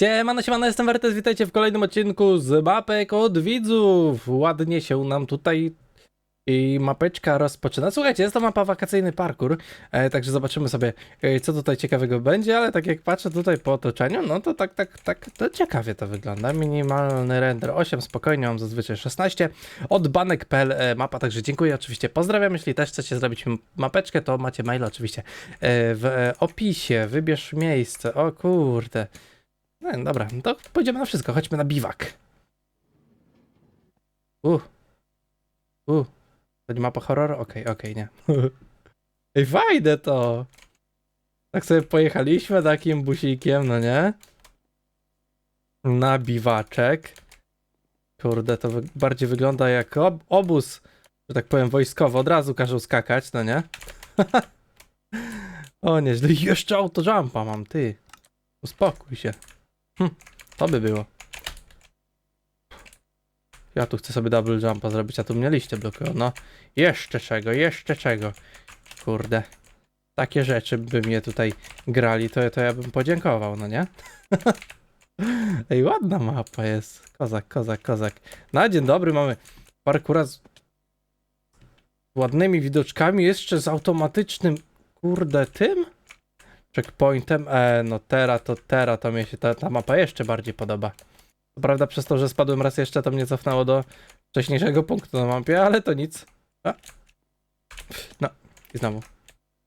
Siemano, siemano, jestem Wertes, witajcie w kolejnym odcinku z mapek od widzów. Ładnie się nam tutaj i mapeczka rozpoczyna. Słuchajcie, jest to mapa wakacyjny parkour, e, także zobaczymy sobie, e, co tutaj ciekawego będzie, ale tak jak patrzę tutaj po otoczeniu, no to tak, tak, tak, to ciekawie to wygląda. Minimalny render 8, spokojnie, mam zazwyczaj 16. Od banek.pl e, mapa, także dziękuję oczywiście, pozdrawiam. Jeśli też chcecie zrobić mapeczkę, to macie maila oczywiście e, w e, opisie. Wybierz miejsce, o kurde. No dobra, to pójdziemy na wszystko. Chodźmy na biwak. Uh. Uh. To nie mapa horror? Okej, okej, nie. Ej, fajne to! Tak sobie pojechaliśmy takim busikiem, no nie? Na biwaczek. Kurde, to wy bardziej wygląda jak ob obóz, że tak powiem, wojskowy. Od razu każą skakać, no nie? o, nieźle. Jeszcze autojumpa mam, ty. Uspokój się. Hm, to by było. Ja tu chcę sobie double jumpa zrobić, a tu mnie liście blokują. No, jeszcze czego, jeszcze czego. Kurde. Takie rzeczy by mnie tutaj grali, to, to ja bym podziękował, no nie? Ej, ładna mapa jest. Kozak, kozak, kozak. Na dzień dobry mamy parkura z ładnymi widoczkami, jeszcze z automatycznym, kurde, tym? Checkpointem. E, no teraz to teraz to mi się ta, ta mapa jeszcze bardziej podoba. Co prawda przez to, że spadłem raz jeszcze, to mnie cofnęło do wcześniejszego punktu na mapie, ale to nic. A. No, i znowu.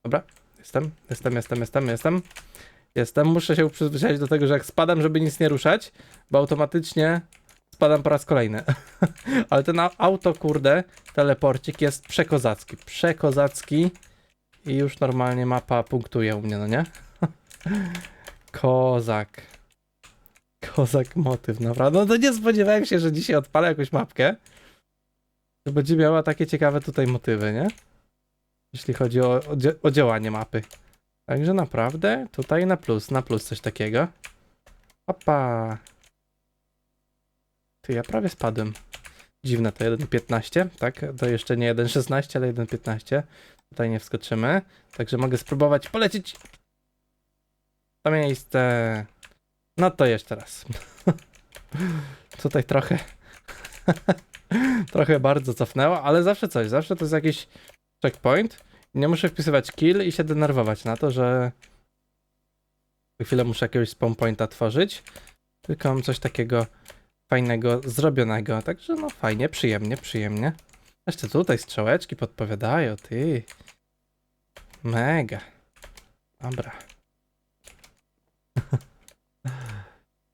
Dobra, jestem, jestem, jestem, jestem, jestem. Jestem, muszę się przyzwyczaić do tego, że jak spadam, żeby nic nie ruszać, bo automatycznie spadam po raz kolejny. ale ten au- auto, kurde, teleporcik jest przekozacki, przekozacki. I już normalnie mapa punktuje u mnie, no nie? Kozak. Kozak motyw, naprawdę. No to nie spodziewałem się, że dzisiaj odpalę jakąś mapkę. To będzie miała takie ciekawe tutaj motywy, nie? Jeśli chodzi o, o, o działanie mapy. Także naprawdę tutaj na plus, na plus coś takiego. Opa. Ty, ja prawie spadłem. Dziwne to 1.15, tak? To jeszcze nie 1.16, ale 1.15. Tutaj nie wskoczymy. Także mogę spróbować polecieć. To miejsce. No to jeszcze raz. Tutaj trochę. trochę bardzo cofnęło, ale zawsze coś. Zawsze to jest jakiś checkpoint. Nie muszę wpisywać kill i się denerwować na to, że za chwilę muszę jakiegoś spawn pointa tworzyć. Tylko mam coś takiego fajnego zrobionego. Także no fajnie, przyjemnie, przyjemnie. Jeszcze tutaj strzałeczki podpowiadają, ty. Mega. Dobra.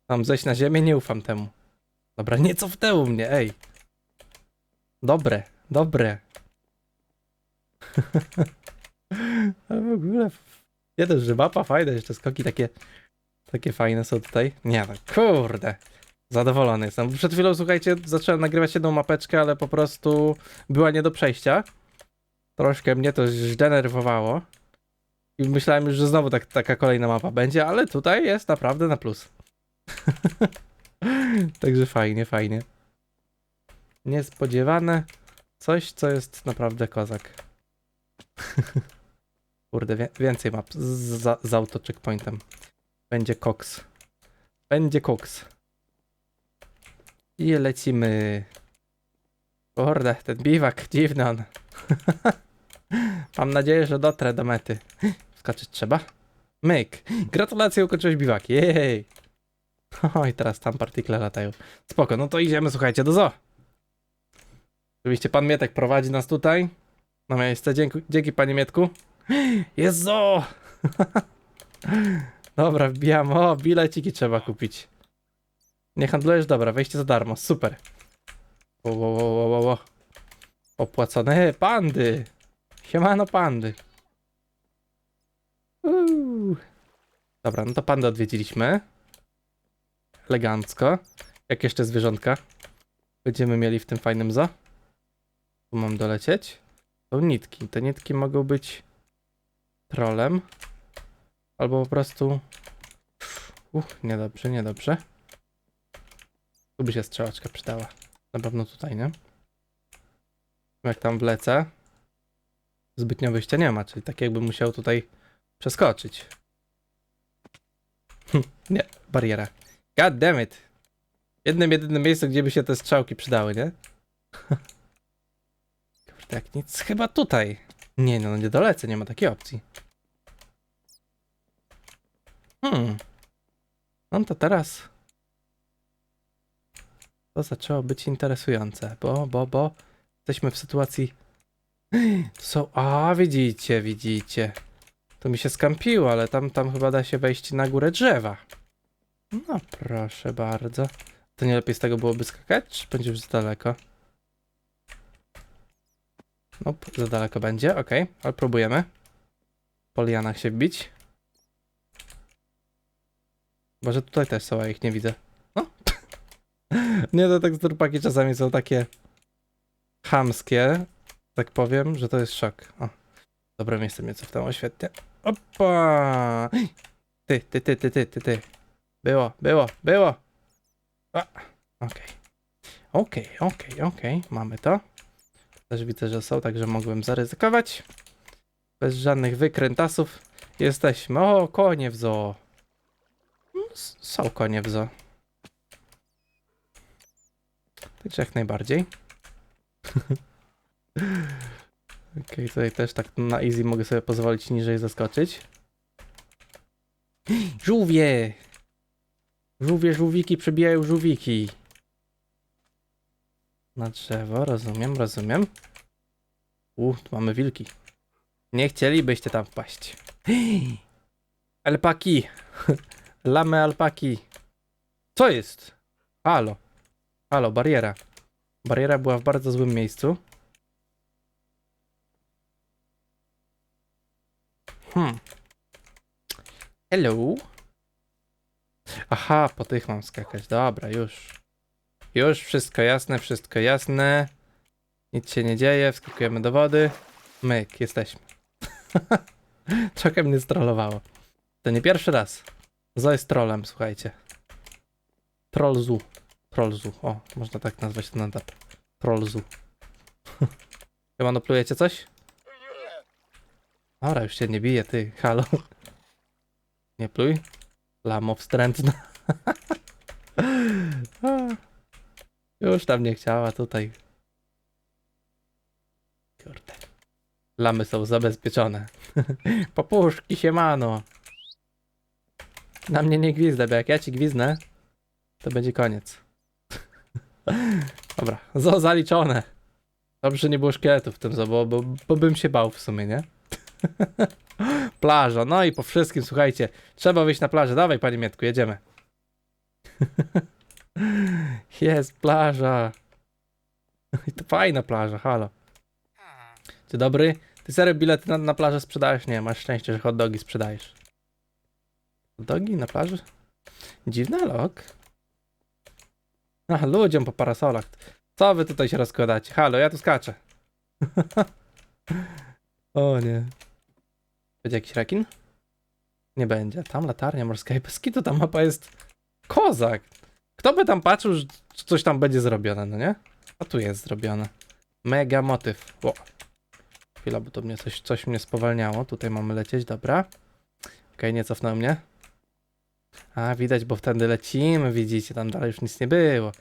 Mam zejść na ziemię, nie ufam temu. Dobra, nie cofnęło mnie, ej. Dobre, dobre. Ale w ogóle... Nie dość, że mapa fajna, jeszcze skoki takie... Takie fajne są tutaj. Nie no, kurde. Zadowolony jestem. Przed chwilą, słuchajcie, zacząłem nagrywać jedną mapeczkę, ale po prostu była nie do przejścia. Troszkę mnie to zdenerwowało. I myślałem już, że znowu tak, taka kolejna mapa będzie, ale tutaj jest naprawdę na plus. Także fajnie, fajnie. Niespodziewane. Coś, co jest naprawdę kozak. Kurde, więcej map z, z, z auto checkpointem. Będzie koks. Będzie koks. I lecimy. Kurde, ten biwak, dziwny on. Mam nadzieję, że dotrę do mety. Skoczyć trzeba. Myk. Gratulacje, ukończyłeś biwak. Jej. Oj, teraz tam partikle latają. Spoko, no to idziemy, słuchajcie, do zoo. Oczywiście pan Mietek prowadzi nas tutaj. Na miejsce. Dzięki, dzięki panie Mietku. Jest zoo! Dobra, wbijam. O, bileciki trzeba kupić. Nie handlujesz? Dobra, wejście za darmo. Super. Wo, wo, wo, wo, wo. Opłacone pandy. Siemano pandy. Uuu. Dobra, no to pandę odwiedziliśmy. Elegancko. Jak jeszcze zwierzątka będziemy mieli w tym fajnym zoo? Tu mam dolecieć. Są nitki. Te nitki mogą być trolem. Albo po prostu... Uch, niedobrze, niedobrze. Tu by się strzałeczka przydała. Na pewno tutaj, nie? Jak tam wlecę. Zbytnio wyjścia nie ma, czyli tak jakby musiał tutaj przeskoczyć. Hm, nie, bariera. God damn it. Jednym, jedynym miejscu, gdzie by się te strzałki przydały, nie? Jak nic, chyba tutaj. Nie no, nie dolecę, nie ma takiej opcji. Hmm. No to teraz... To zaczęło być interesujące, bo, bo, bo... Jesteśmy w sytuacji... Są... A, widzicie, widzicie. To mi się skampiło, ale tam, tam chyba da się wejść na górę drzewa. No proszę bardzo. To nie lepiej z tego byłoby skakać, czy będzie już za daleko? No, za daleko będzie, okej, ale próbujemy. Po lianach się wbić. Może tutaj też są, a ich nie widzę. Nie, to tak turpaki czasami są takie chamskie, tak powiem, że to jest szok. O. Dobre miejsce mnie cofnęło, świetnie. Opa! Ty, ty, ty, ty, ty, ty, ty. Było, było, było. Okej. Okej, okej, okej. Mamy to. Też widzę, że są, także mogłem zaryzykować. Bez żadnych wykrętasów. Jesteśmy. O, konie w zoo. Mm, Są konie w zoo. Także jak najbardziej. Okej, tutaj też tak na easy mogę sobie pozwolić niżej zaskoczyć. Żółwie! Żółwie, żółwiki przebijają żółwiki. Na drzewo, rozumiem, rozumiem. U, tu mamy wilki. Nie chcielibyście tam wpaść. Alpaki! Lamy alpaki. Co jest? Halo. Halo, bariera. Bariera była w bardzo złym miejscu. Hmm. Hello. Aha, po tych mam skakać. Dobra, już. Już wszystko jasne, wszystko jasne. Nic się nie dzieje, wskakujemy do wody. Myk, jesteśmy. Trochę mnie strollowało. To nie pierwszy raz. Zo jest trolem, słuchajcie. Trollzu. Trollzu. O, można tak nazwać ten etap. Trollzu. Chyba noplujecie coś? Dobra, już się nie bije, ty. Halo. Nie pluj. Lamo wstrętna. Już tam nie chciała tutaj. Kurde. Lamy są zabezpieczone. Popuszki się mano. Na mnie nie gwizdaj, bo jak ja ci gwiznę, to będzie koniec. Dobra, zo zaliczone. Dobrze, że nie było szkieletów w tym zo, bo, bo, bo bym się bał w sumie, nie? Plaża, no i po wszystkim, słuchajcie, trzeba wyjść na plażę. Dawaj, panie Mietku, jedziemy. Jest plaża. I to fajna plaża, halo. Dzień dobry. Ty serio bilety na, na plażę sprzedajesz? Nie, masz szczęście, że hot dogi sprzedajesz. Hot dogi na plaży? Dziwny lok. A, ludziom po parasolach. Co wy tutaj się rozkładacie? Halo, ja tu skaczę. o nie. Będzie jakiś rekin? Nie będzie. Tam latarnia morska i bez kitu ta mapa jest kozak. Kto by tam patrzył, że coś tam będzie zrobione, no nie? A tu jest zrobione. Mega motyw. Chwila, bo to mnie coś, coś mnie spowalniało. Tutaj mamy lecieć, dobra. Okej, nie cofnął mnie. A, widać, bo wtedy lecimy, widzicie, tam dalej już nic nie było.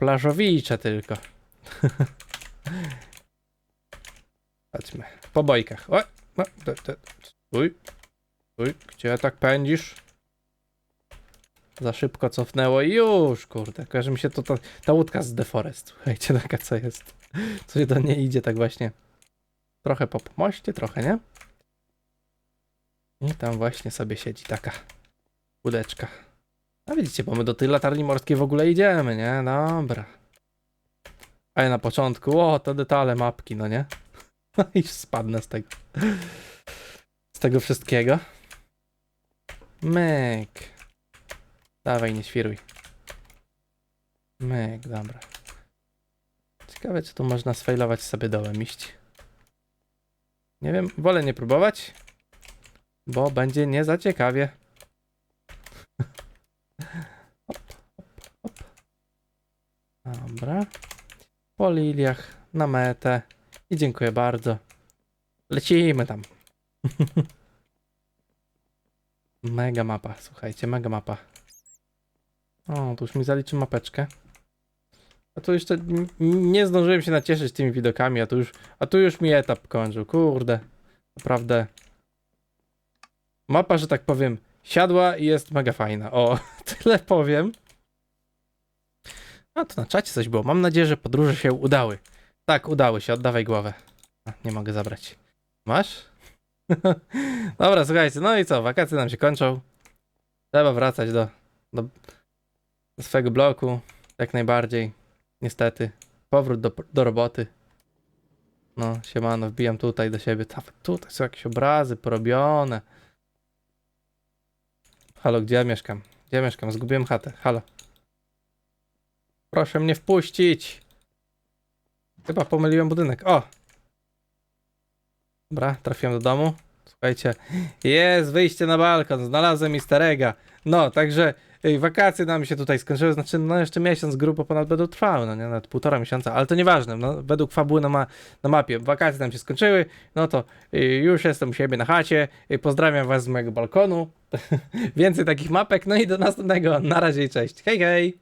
Plażowicze tylko. Chodźmy. Po bojkach. O, o, te, te. Uj. Uj, gdzie tak pędzisz? Za szybko cofnęło i już, kurde. Kojarzy mi się to, to ta łódka z The Forest. Słuchajcie, taka co jest. Coś do niej idzie tak właśnie. Trochę po pomoście, trochę, nie? I tam właśnie sobie siedzi taka łódeczka. A widzicie, bo my do tej latarni morskiej w ogóle idziemy, nie? Dobra. A ja na początku, o, to detale mapki, no nie? I spadnę z tego. Z tego wszystkiego. Myk. Dawaj, nie świruj. Myk, dobra. Ciekawe, czy tu można sfailować sobie dołem iść. Nie wiem, wolę nie próbować, bo będzie nie za ciekawie. Dobra. Po liliach, na metę. I dziękuję bardzo. Lecimy tam. mega mapa, słuchajcie, mega mapa. O, to już mi zaliczy mapeczkę. A tu jeszcze nie zdążyłem się nacieszyć tymi widokami, a tu już, a tu już mi etap kończył. Kurde. Naprawdę. Mapa, że tak powiem, siadła i jest mega fajna. O, tyle powiem. A to na czacie coś było. Mam nadzieję, że podróże się udały. Tak, udały się. Oddawaj głowę. A, nie mogę zabrać. Masz? Dobra, słuchajcie, no i co? Wakacje nam się kończą. Trzeba wracać do, do, do swojego bloku. Jak najbardziej. Niestety. Powrót do, do roboty. No, siemano, wbijam tutaj do siebie. Ta, tutaj są jakieś obrazy porobione. Halo, gdzie ja mieszkam? Gdzie ja mieszkam? Zgubiłem chatę. Halo. Proszę mnie wpuścić. Chyba pomyliłem budynek. O! Dobra, trafiłem do domu. Słuchajcie, jest wyjście na balkon, znalazłem easter egga. No, także ej, wakacje nam się tutaj skończyły, znaczy no jeszcze miesiąc grubo ponad będą trwały, no nie, nawet półtora miesiąca, ale to nieważne, no, według fabuły na, ma na mapie wakacje nam się skończyły, no to y, już jestem u siebie na chacie, y, pozdrawiam was z mojego balkonu, więcej takich mapek, no i do następnego, na razie i cześć, hej hej!